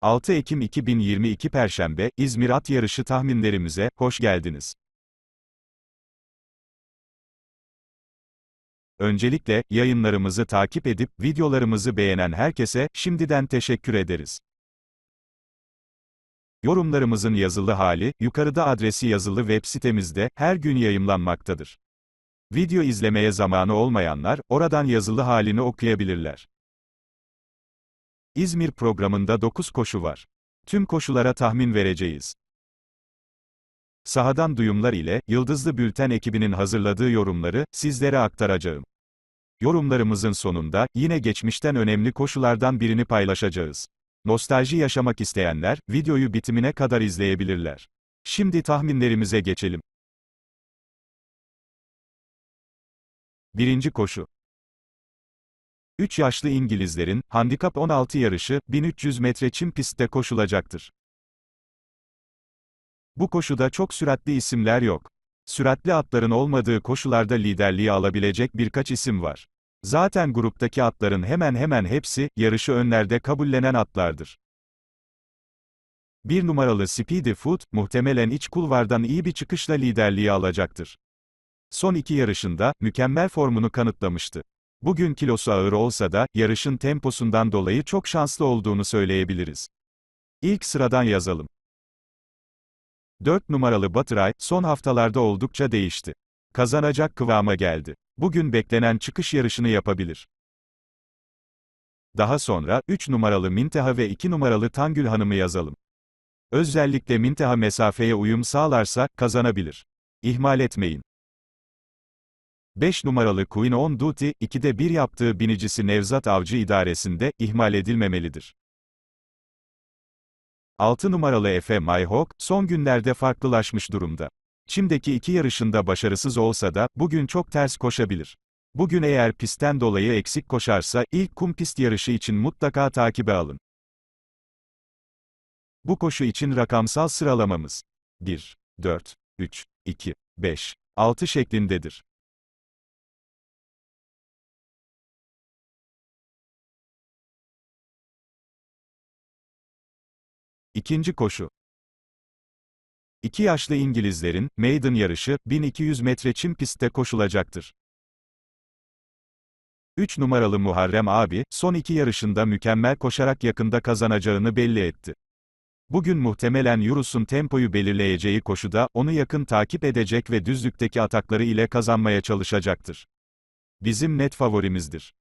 6 Ekim 2022 Perşembe, İzmir At Yarışı tahminlerimize, hoş geldiniz. Öncelikle, yayınlarımızı takip edip, videolarımızı beğenen herkese, şimdiden teşekkür ederiz. Yorumlarımızın yazılı hali, yukarıda adresi yazılı web sitemizde, her gün yayımlanmaktadır. Video izlemeye zamanı olmayanlar, oradan yazılı halini okuyabilirler. İzmir programında 9 koşu var. Tüm koşulara tahmin vereceğiz. Sahadan duyumlar ile, Yıldızlı Bülten ekibinin hazırladığı yorumları, sizlere aktaracağım. Yorumlarımızın sonunda, yine geçmişten önemli koşulardan birini paylaşacağız. Nostalji yaşamak isteyenler, videoyu bitimine kadar izleyebilirler. Şimdi tahminlerimize geçelim. Birinci koşu. 3 yaşlı İngilizlerin, handikap 16 yarışı, 1300 metre çim pistte koşulacaktır. Bu koşuda çok süratli isimler yok. Süratli atların olmadığı koşularda liderliği alabilecek birkaç isim var. Zaten gruptaki atların hemen hemen hepsi, yarışı önlerde kabullenen atlardır. Bir numaralı Speedy Foot, muhtemelen iç kulvardan iyi bir çıkışla liderliği alacaktır. Son iki yarışında, mükemmel formunu kanıtlamıştı. Bugün kilosu ağır olsa da, yarışın temposundan dolayı çok şanslı olduğunu söyleyebiliriz. İlk sıradan yazalım. 4 numaralı Batıray, son haftalarda oldukça değişti. Kazanacak kıvama geldi. Bugün beklenen çıkış yarışını yapabilir. Daha sonra, 3 numaralı Minteha ve 2 numaralı Tangül Hanım'ı yazalım. Özellikle Minteha mesafeye uyum sağlarsa, kazanabilir. İhmal etmeyin. 5 numaralı Queen on Duty, 2'de 1 yaptığı binicisi Nevzat Avcı idaresinde, ihmal edilmemelidir. 6 numaralı Efe Mayhawk, son günlerde farklılaşmış durumda. Çim'deki iki yarışında başarısız olsa da, bugün çok ters koşabilir. Bugün eğer pistten dolayı eksik koşarsa, ilk kum pist yarışı için mutlaka takibe alın. Bu koşu için rakamsal sıralamamız 1, 4, 3, 2, 5, 6 şeklindedir. İkinci koşu. İki yaşlı İngilizlerin, maiden yarışı, 1200 metre çim pistte koşulacaktır. 3 numaralı Muharrem abi, son iki yarışında mükemmel koşarak yakında kazanacağını belli etti. Bugün muhtemelen Yurus'un tempoyu belirleyeceği koşuda, onu yakın takip edecek ve düzlükteki atakları ile kazanmaya çalışacaktır. Bizim net favorimizdir.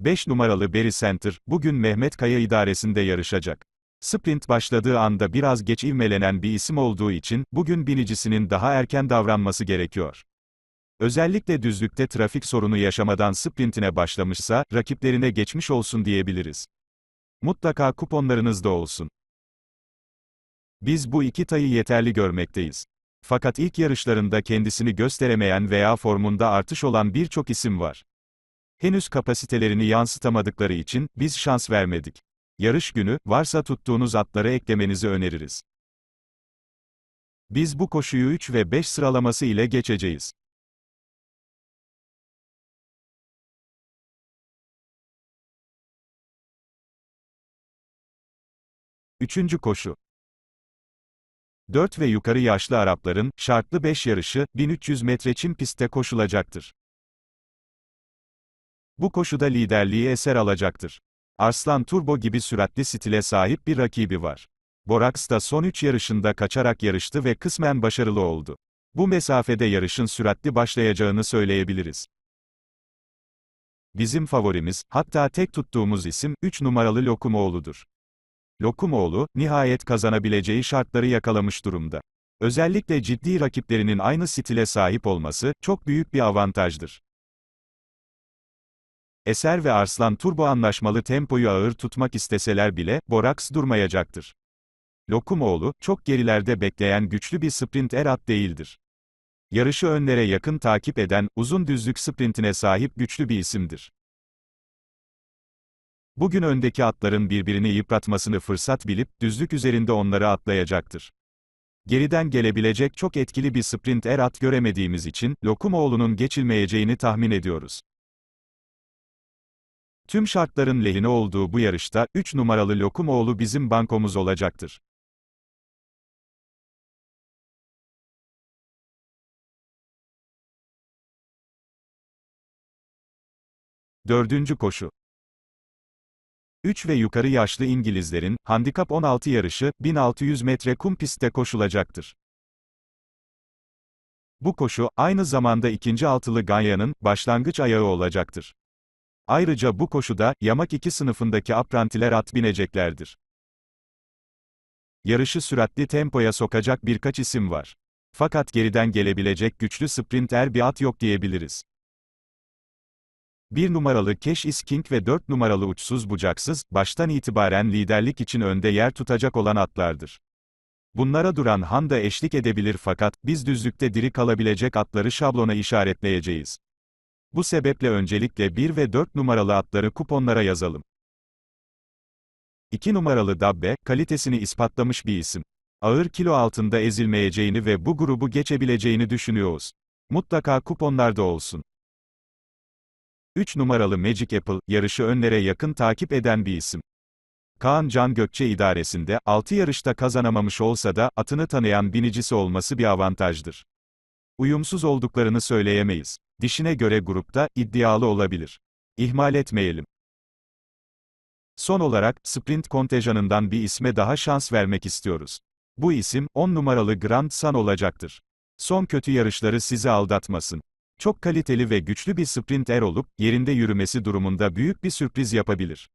5 numaralı Berry Center, bugün Mehmet Kaya idaresinde yarışacak. Sprint başladığı anda biraz geç ivmelenen bir isim olduğu için, bugün binicisinin daha erken davranması gerekiyor. Özellikle düzlükte trafik sorunu yaşamadan sprintine başlamışsa, rakiplerine geçmiş olsun diyebiliriz. Mutlaka kuponlarınızda olsun. Biz bu iki tayı yeterli görmekteyiz. Fakat ilk yarışlarında kendisini gösteremeyen veya formunda artış olan birçok isim var. Henüz kapasitelerini yansıtamadıkları için, biz şans vermedik. Yarış günü, varsa tuttuğunuz atları eklemenizi öneririz. Biz bu koşuyu 3 ve 5 sıralaması ile geçeceğiz. Üçüncü koşu. 4 ve yukarı yaşlı Arapların, şartlı 5 yarışı, 1300 metre çim pistte koşulacaktır. Bu koşuda liderliği eser alacaktır. Arslan Turbo gibi süratli stile sahip bir rakibi var. Borax da son 3 yarışında kaçarak yarıştı ve kısmen başarılı oldu. Bu mesafede yarışın süratli başlayacağını söyleyebiliriz. Bizim favorimiz, hatta tek tuttuğumuz isim, 3 numaralı Lokumoğlu'dur. Lokumoğlu, nihayet kazanabileceği şartları yakalamış durumda. Özellikle ciddi rakiplerinin aynı stile sahip olması, çok büyük bir avantajdır. Eser ve Arslan turbo anlaşmalı tempoyu ağır tutmak isteseler bile, Borax durmayacaktır. Lokumoğlu, çok gerilerde bekleyen güçlü bir sprint erat değildir. Yarışı önlere yakın takip eden, uzun düzlük sprintine sahip güçlü bir isimdir. Bugün öndeki atların birbirini yıpratmasını fırsat bilip, düzlük üzerinde onları atlayacaktır. Geriden gelebilecek çok etkili bir sprint erat göremediğimiz için, Lokumoğlu'nun geçilmeyeceğini tahmin ediyoruz. Tüm şartların lehine olduğu bu yarışta, 3 numaralı Lokumoğlu bizim bankomuz olacaktır. Dördüncü koşu. 3 ve yukarı yaşlı İngilizlerin, handikap 16 yarışı, 1600 metre kum pistte koşulacaktır. Bu koşu, aynı zamanda ikinci altılı Ganya'nın, başlangıç ayağı olacaktır. Ayrıca bu koşuda, yamak 2 sınıfındaki aprantiler at bineceklerdir. Yarışı süratli tempoya sokacak birkaç isim var. Fakat geriden gelebilecek güçlü sprinter bir at yok diyebiliriz. 1 numaralı Cash is King ve 4 numaralı uçsuz bucaksız, baştan itibaren liderlik için önde yer tutacak olan atlardır. Bunlara duran Han da eşlik edebilir fakat, biz düzlükte diri kalabilecek atları şablona işaretleyeceğiz. Bu sebeple öncelikle 1 ve 4 numaralı atları kuponlara yazalım. 2 numaralı Dabbe, kalitesini ispatlamış bir isim. Ağır kilo altında ezilmeyeceğini ve bu grubu geçebileceğini düşünüyoruz. Mutlaka kuponlarda olsun. 3 numaralı Magic Apple, yarışı önlere yakın takip eden bir isim. Kaan Can Gökçe idaresinde, 6 yarışta kazanamamış olsa da, atını tanıyan binicisi olması bir avantajdır. Uyumsuz olduklarını söyleyemeyiz. Dişine göre grupta, iddialı olabilir. İhmal etmeyelim. Son olarak, sprint kontenjanından bir isme daha şans vermek istiyoruz. Bu isim, 10 numaralı Grand Sun olacaktır. Son kötü yarışları sizi aldatmasın. Çok kaliteli ve güçlü bir sprinter olup, yerinde yürümesi durumunda büyük bir sürpriz yapabilir.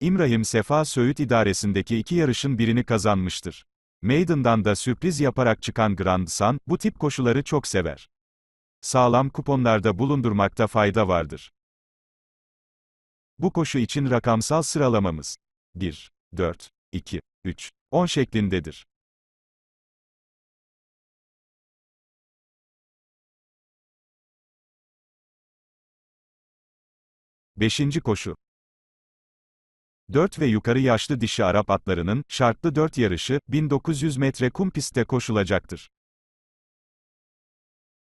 İbrahim Sefa Söğüt idaresindeki iki yarışın birini kazanmıştır. Maiden'dan da sürpriz yaparak çıkan Grand Sun, bu tip koşuları çok sever. Sağlam kuponlarda bulundurmakta fayda vardır. Bu koşu için rakamsal sıralamamız 1, 4, 2, 3, 10 şeklindedir. Beşinci koşu. 4 ve yukarı yaşlı dişi Arap atlarının, şartlı 4 yarışı, 1900 metre kum pistte koşulacaktır.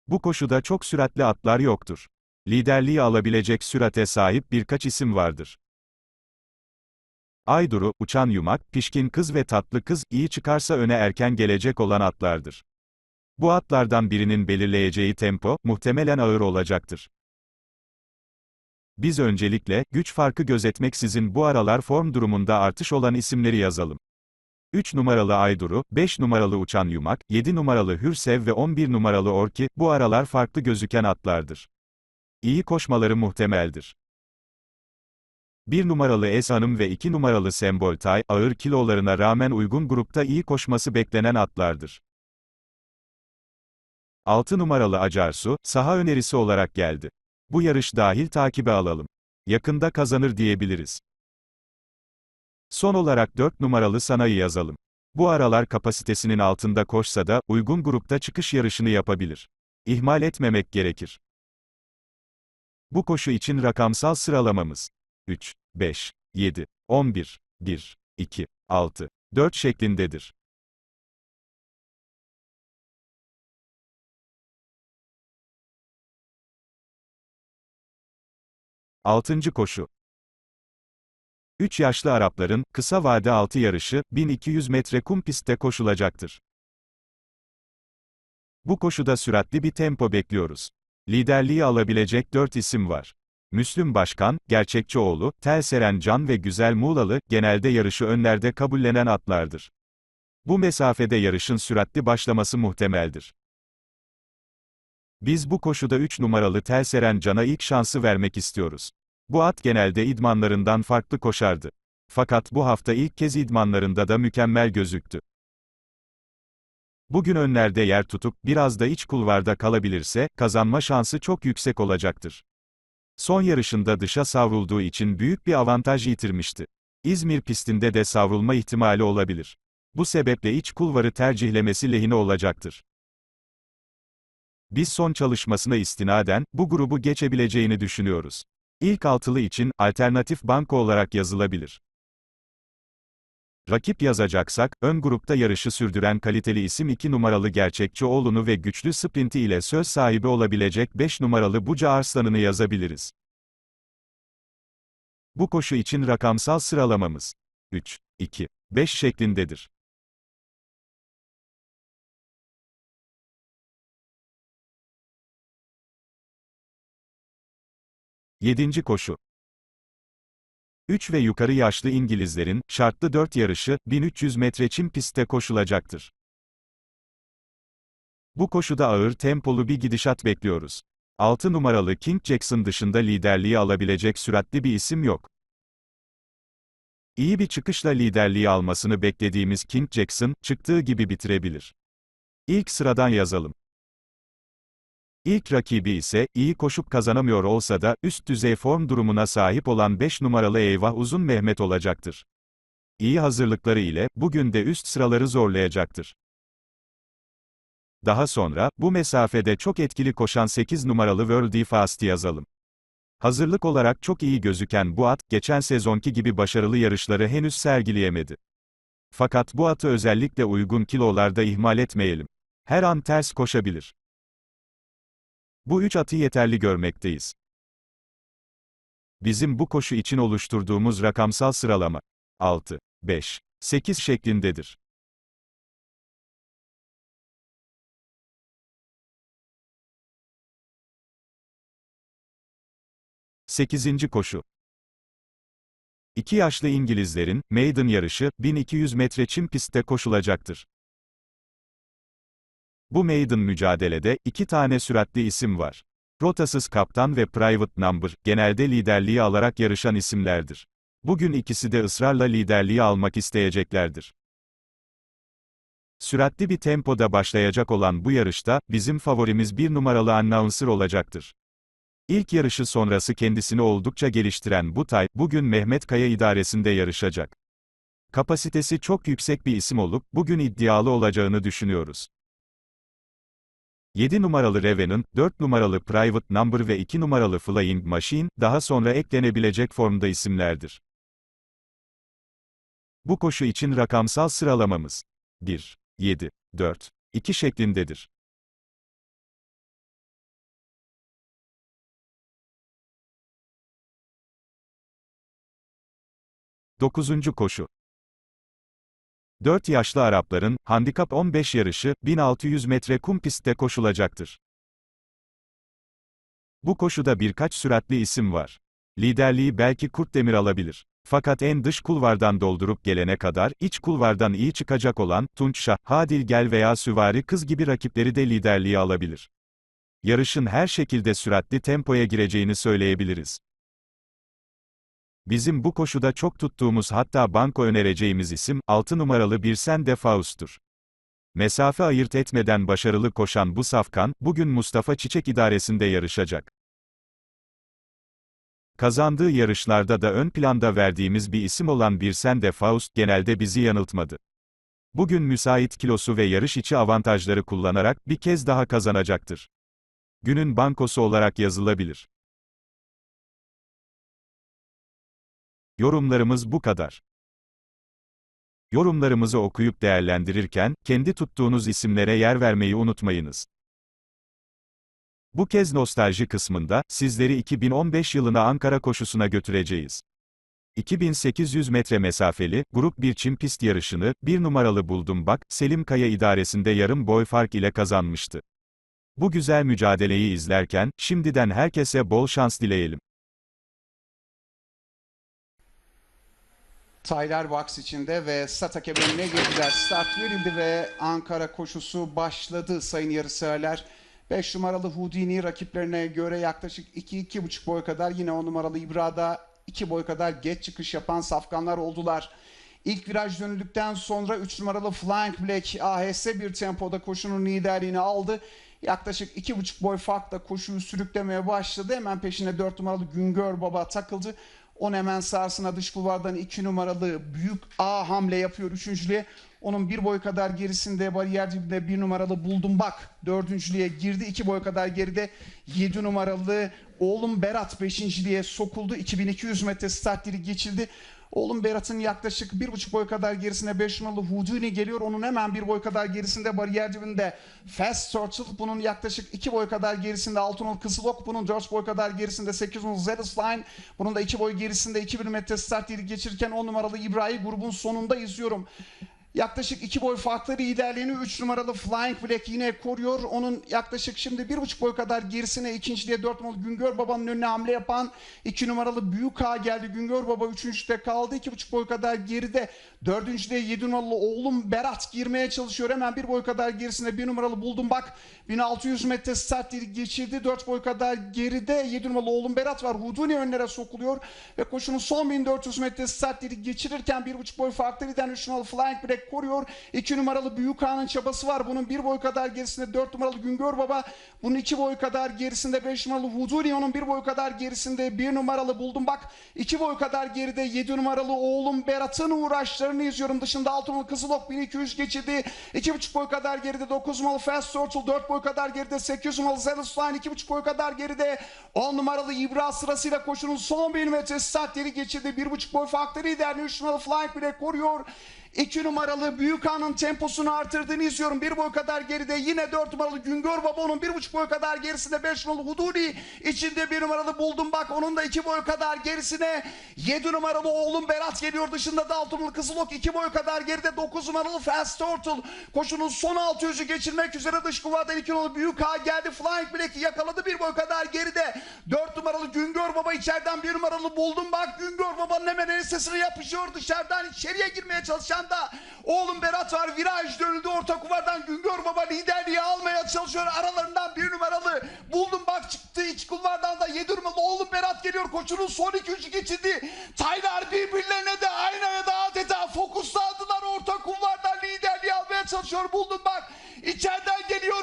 Bu koşuda çok süratli atlar yoktur. Liderliği alabilecek sürate sahip birkaç isim vardır. Ayduru, uçan yumak, pişkin kız ve tatlı kız, iyi çıkarsa öne erken gelecek olan atlardır. Bu atlardan birinin belirleyeceği tempo, muhtemelen ağır olacaktır. Biz öncelikle, güç farkı gözetmeksizin bu aralar form durumunda artış olan isimleri yazalım. 3 numaralı Ayduru, 5 numaralı Uçan Yumak, 7 numaralı Hürsev ve 11 numaralı Orki, bu aralar farklı gözüken atlardır. İyi koşmaları muhtemeldir. 1 numaralı Es Hanım ve 2 numaralı Sembol Tay, ağır kilolarına rağmen uygun grupta iyi koşması beklenen atlardır. 6 numaralı Acarsu, saha önerisi olarak geldi. Bu yarış dahil takibe alalım. Yakında kazanır diyebiliriz. Son olarak 4 numaralı Sanayı yazalım. Bu aralar kapasitesinin altında koşsa da, uygun grupta çıkış yarışını yapabilir. İhmal etmemek gerekir. Bu koşu için rakamsal sıralamamız 3, 5, 7, 11, 1, 2, 6, 4 şeklindedir. Altıncı koşu. 3 yaşlı Arapların, kısa vade altı yarışı, 1200 metre kum pistte koşulacaktır. Bu koşuda süratli bir tempo bekliyoruz. Liderliği alabilecek 4 isim var. Müslüm Başkan, Gerçekçioğlu, Telseren Can ve Güzel Muğlalı, genelde yarışı önlerde kabullenen atlardır. Bu mesafede yarışın süratli başlaması muhtemeldir. Biz bu koşuda 3 numaralı Telseren Can'a ilk şansı vermek istiyoruz. Bu at genelde idmanlarından farklı koşardı. Fakat bu hafta ilk kez idmanlarında da mükemmel gözüktü. Bugün önlerde yer tutup, biraz da iç kulvarda kalabilirse, kazanma şansı çok yüksek olacaktır. Son yarışında dışa savrulduğu için büyük bir avantaj yitirmişti. İzmir pistinde de savrulma ihtimali olabilir. Bu sebeple iç kulvarı tercihlemesi lehine olacaktır. Biz son çalışmasına istinaden, bu grubu geçebileceğini düşünüyoruz. İlk altılı için, alternatif banko olarak yazılabilir. Rakip yazacaksak, ön grupta yarışı sürdüren kaliteli isim 2 numaralı gerçekçi oğlunu ve güçlü sprinti ile söz sahibi olabilecek 5 numaralı Buca Arslan'ını yazabiliriz. Bu koşu için rakamsal sıralamamız 3, 2, 5 şeklindedir. Yedinci koşu 3 ve yukarı yaşlı İngilizlerin, şartlı 4 yarışı, 1300 metre çim pistte koşulacaktır. Bu koşuda ağır tempolu bir gidişat bekliyoruz. 6 numaralı King Jackson dışında liderliği alabilecek süratli bir isim yok. İyi bir çıkışla liderliği almasını beklediğimiz King Jackson, çıktığı gibi bitirebilir. İlk sıradan yazalım. İlk rakibi ise, iyi koşup kazanamıyor olsa da, üst düzey form durumuna sahip olan 5 numaralı Eyvah Uzun Mehmet olacaktır. İyi hazırlıkları ile, bugün de üst sıraları zorlayacaktır. Daha sonra, bu mesafede çok etkili koşan 8 numaralı World Fast yazalım. Hazırlık olarak çok iyi gözüken bu at, geçen sezonki gibi başarılı yarışları henüz sergileyemedi. Fakat bu atı özellikle uygun kilolarda ihmal etmeyelim. Her an ters koşabilir. Bu üç atı yeterli görmekteyiz. Bizim bu koşu için oluşturduğumuz rakamsal sıralama 6, 5, 8 şeklindedir. Sekizinci koşu. İki yaşlı İngilizlerin, maiden yarışı, 1200 metre çim pistte koşulacaktır. Bu maiden mücadelede, iki tane süratli isim var. Rotasız Kaptan ve Private Number, genelde liderliği alarak yarışan isimlerdir. Bugün ikisi de ısrarla liderliği almak isteyeceklerdir. Süratli bir tempoda başlayacak olan bu yarışta, bizim favorimiz bir numaralı announcer olacaktır. İlk yarışı sonrası kendisini oldukça geliştiren bu tay, bugün Mehmet Kaya idaresinde yarışacak. Kapasitesi çok yüksek bir isim olup, bugün iddialı olacağını düşünüyoruz. 7 numaralı Revenant, 4 numaralı Private Number ve 2 numaralı Flying Machine, daha sonra eklenebilecek formda isimlerdir. Bu koşu için rakamsal sıralamamız 1, 7, 4, 2 şeklindedir. Dokuzuncu koşu 4 yaşlı Arapların, handikap 15 yarışı, 1600 metre kum pistte koşulacaktır. Bu koşuda birkaç süratli isim var. Liderliği belki Kurtdemir alabilir. Fakat en dış kulvardan doldurup gelene kadar, iç kulvardan iyi çıkacak olan, Tunç Şah, Hadil Gel veya Süvari Kız gibi rakipleri de liderliği alabilir. Yarışın her şekilde süratli tempoya gireceğini söyleyebiliriz. Bizim bu koşuda çok tuttuğumuz hatta banko önereceğimiz isim, 6 numaralı bir Sende Faust'tur. Mesafe ayırt etmeden başarılı koşan bu safkan, bugün Mustafa Çiçek idaresinde yarışacak. Kazandığı yarışlarda da ön planda verdiğimiz bir isim olan bir Sende Faust, genelde bizi yanıltmadı. Bugün müsait kilosu ve yarış içi avantajları kullanarak, bir kez daha kazanacaktır. Günün bankosu olarak yazılabilir. Yorumlarımız bu kadar. Yorumlarımızı okuyup değerlendirirken, kendi tuttuğunuz isimlere yer vermeyi unutmayınız. Bu kez nostalji kısmında, sizleri 2015 yılına Ankara koşusuna götüreceğiz. 2800 metre mesafeli, grup bir çim pist yarışını, bir numaralı Buldum Bak, Selim Kaya idaresinde yarım boy fark ile kazanmıştı. Bu güzel mücadeleyi izlerken, şimdiden herkese bol şans dileyelim. Tyler Box içinde ve start hakemlerine girdiler. Start verildi ve Ankara koşusu başladı sayın yarışseverler. 5 numaralı Houdini rakiplerine göre yaklaşık 2-2,5 boy kadar yine 10 numaralı İbra'da 2 boy kadar geç çıkış yapan safkanlar oldular. İlk viraj dönüldükten sonra 3 numaralı Flying Black AHS bir tempoda koşunun liderliğini aldı. Yaklaşık 2,5 boy farkla koşuyu sürüklemeye başladı. Hemen peşine 4 numaralı Güngör Baba takıldı. On hemen sahasına dış kulvardan 2 numaralı büyük A hamle yapıyor üçüncülüğe. Onun bir boy kadar gerisinde bariyer dibinde bir numaralı Buldum Bak dördüncülüğe girdi. iki boy kadar geride 7 numaralı oğlum Berat beşinciliğe sokuldu. 2200 metre start geçildi. Oğlum Berat'ın yaklaşık bir buçuk boy kadar gerisinde 5 numaralı Houdini geliyor. Onun hemen bir boy kadar gerisinde bariyer dibinde Fast Turtle. Bunun yaklaşık 2 boy kadar gerisinde 6 numaralı Kızılok. Bunun 4 boy kadar gerisinde 8 numaralı Zealous Line. Bunun da 2 boy gerisinde 2000 metre start geçirirken 10 numaralı İbrahim grubun sonunda izliyorum. Yaklaşık iki boy farklı liderliğini 3 numaralı Flying Black yine koruyor. Onun yaklaşık şimdi bir buçuk boy kadar gerisine ikinciliğe 4 numaralı Güngör Baba'nın önüne hamle yapan 2 numaralı Büyük Ağa geldi. Güngör Baba üçüncüde kaldı. iki buçuk boy kadar geride. Dördüncüde 7 numaralı oğlum Berat girmeye çalışıyor. Hemen bir boy kadar gerisinde bir numaralı buldum bak. 1600 metre start geçirdi. 4 boy kadar geride 7 numaralı oğlum Berat var. Huduni önlere sokuluyor. Ve koşunun son 1400 metre start geçirirken bir buçuk boy farklı lider 3 numaralı Flying Black koruyor. 2 numaralı Büyük Ağa'nın çabası var. Bunun bir boy kadar gerisinde 4 numaralı Güngör Baba. Bunun 2 boy kadar gerisinde 5 numaralı Huduni. Onun bir boy kadar gerisinde 1 numaralı buldum bak. 2 boy kadar geride 7 numaralı oğlum Berat'ın uğraşlarını izliyorum. Dışında 6 numaralı Kızılok 1200 geçirdi. 2,5 boy kadar geride 9 numaralı Fast Turtle 4 boy kadar geride 8 numaralı Zealous Line 2,5 boy kadar geride 10 numaralı İbra sırasıyla koşunun son 1 metre start yeri geçirdi. 1,5 boy farklı 3 numaralı Flying Black koruyor. 2 numaralı Büyük Ağa'nın temposunu artırdığını izliyorum. Bir boy kadar geride yine 4 numaralı Güngör Baba onun bir buçuk boy kadar gerisinde 5 numaralı Huduri içinde bir numaralı Buldum Bak onun da 2 boy kadar gerisine. 7 numaralı oğlum Berat geliyor dışında da 6 numaralı Kızılok 2 boy kadar geride 9 numaralı Fast Turtle koşunun son 600'ü geçirmek üzere dış kuvadan 2 numaralı Büyük Ağa geldi. Flying Black'i yakaladı bir boy kadar geride. 4 numaralı Güngör Baba içeriden 1 numaralı Buldum Bak Güngör Baba'nın hemen ensesine yapışıyor dışarıdan içeriye girmeye çalışan da oğlum Berat var viraj dönüldü orta kuvardan Güngör Baba liderliği almaya çalışıyor. Aralarından bir numaralı buldum bak çıktı iç kulvardan da 7 numaralı oğlum Berat geliyor. Koçunun son iki üçü geçildi. Taylar birbirlerine de aynaya da adeta fokusladılar. Orta kulvardan liderliği almaya çalışıyor. Buldum bak içeriden geliyor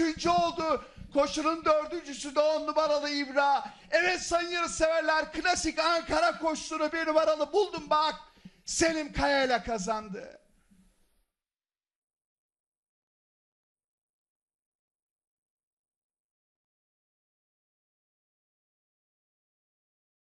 üçüncü oldu Koşunun dördüncüsü de on numaralı İbra. Evet sayın yarışseverler klasik Ankara koşusunu bir numaralı buldum bak. Selim Kaya ile kazandı.